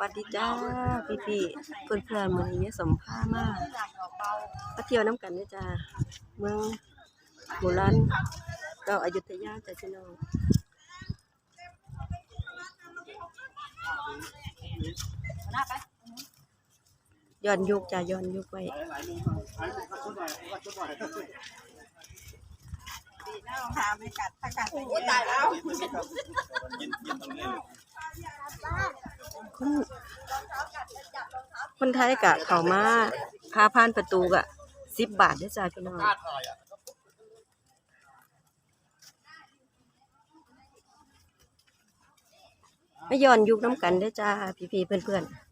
วัสดีจ้าพี่พี่ๆเพื่อนเพื่อนมือนี้สมภามามาเที่ยวน้ำกันเด้อจ้าเมืองโบราณเก็อยุธยาจ้าพี่น้องย้อนยุคจ้าย้อนยุคไว้ทาไม่กัดถ้ากัดโอ้ตายแล้ว คนคนไทยกะเขามาพาผ่านประตูกะสิบบาทเด้จ้าพี่น้องไม่ย้อนยุคน้ำกันเด้จ้า พี่พี่เพื่อนเพื่อนๆ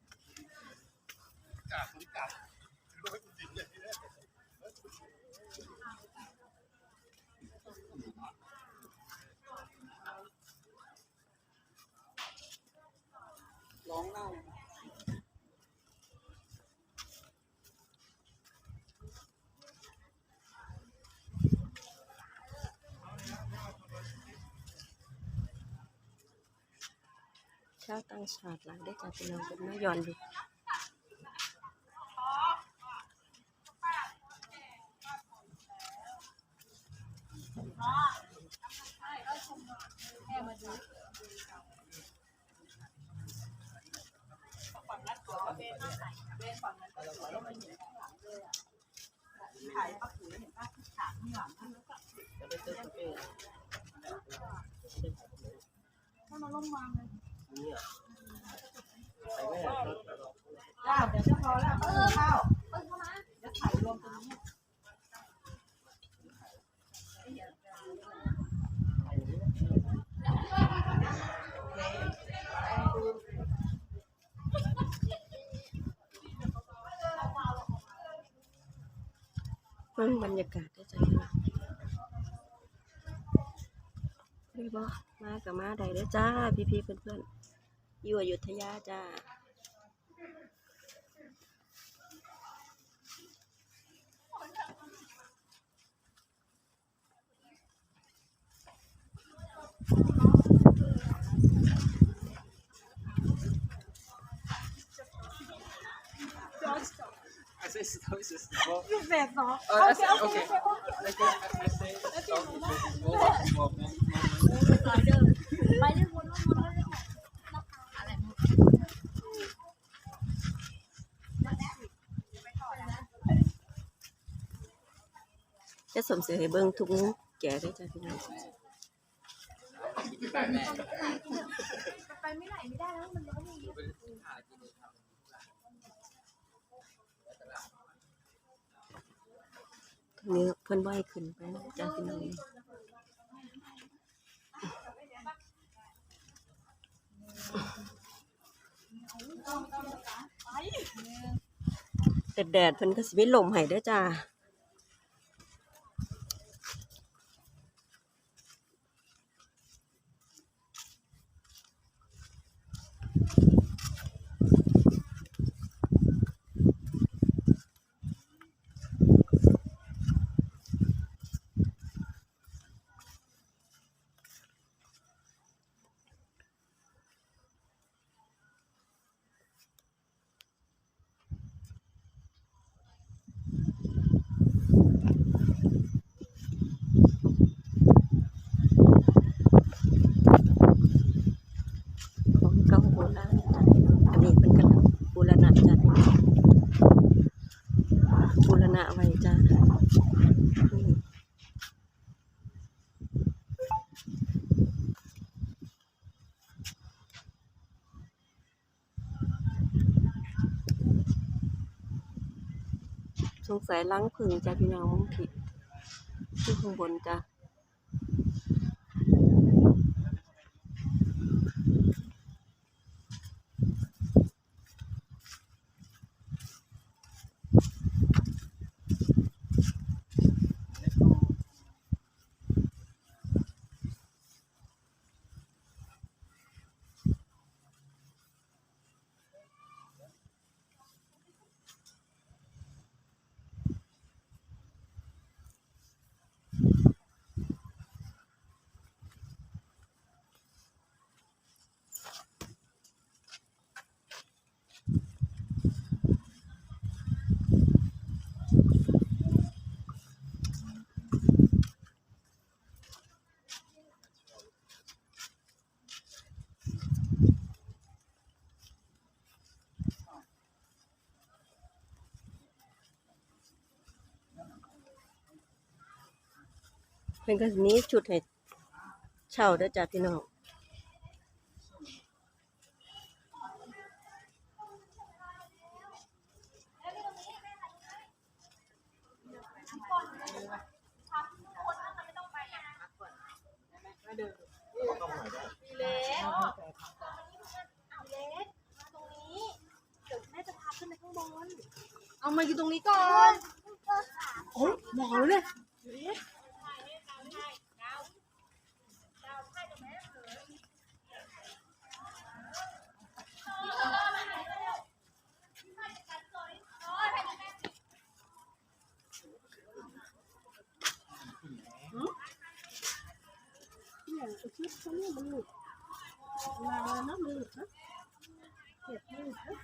ร้องเล่า ชาวต่างชาติหลายได้อจากพี่น้องเป็นมาย้อนดูจ้าเดี๋ยวจะพอแล้วเออข้าวเดี๋ยวถ่ายรวมตรงนี้ เพิ่งบรรยากาศได้อจากพี่น้องไม่บ่มากับมาใดเด้อจ้า พี่พี่เพื่อนเพื่อนอยู่อยุธยาจ้า I say stop, it's just stop. พิเศษสอง Oh, I say, okay. I say, I say stop, it's just go back, go back. ไปเรื่อยวนวนวนจะสมเสือให้เบิ่งทุกแก่ได้อจ้าพี่น้องไปไม่ไหนไม่ได้แล้วมันร้อนอย่างนี้ ทางนี้เพิ่นบ่ให้ขึ้นไปนะจ้าพี่น้องแต่แดดเพิ่นก็สิมีลมให้เด้วยจ้า ของเก่าโบราณจ้ะพี่น้องอันนี้เป็นกำลังบูรณะจ้ะพี่น้องบูรณะไว้จ้ะอืม สงสัยล้างผึ่งจ้ะพี่น้องมึงผิดที่ข้างบนจ้ะ เป็นก็มีชุดให้เช่าด้อจ้าพี่น้องเอามาอยู่ตรงนี้ก่อน โอ้ยหมอเลย ชุดเขาเนี่ยมันหลุดมาแล้วนะมันหลุดนะเก็บไม่หลุดนะ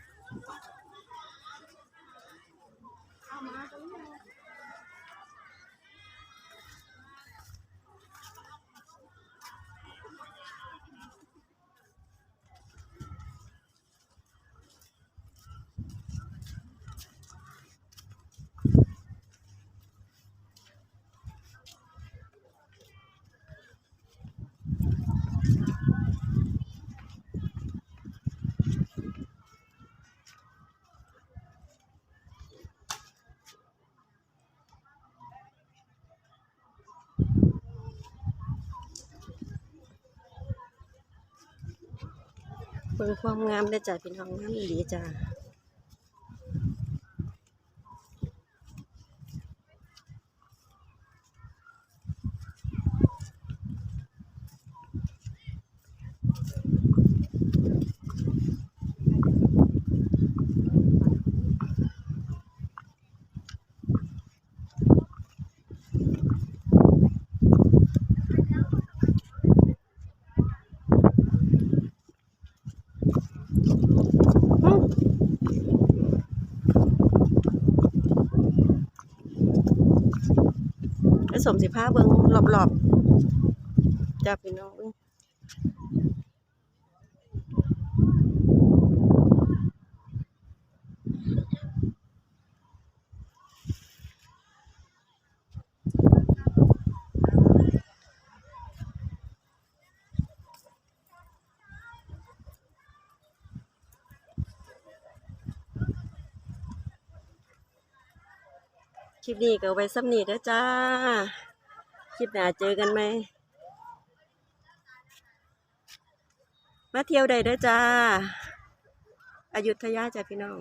บิ่งความงามได้จ้ะพี่น้องงามดีจ้ะ ผสมสิพาเบิ่งรอบๆจ้ะพี่น้อง คลิปนี้ก็ไว้ซ้ำนี้เด้อจ้า คลิปหน้าเจอกันไหม มาเที่ยวใดเด้อจ้าอายุทยาจ้ะพี่น้อง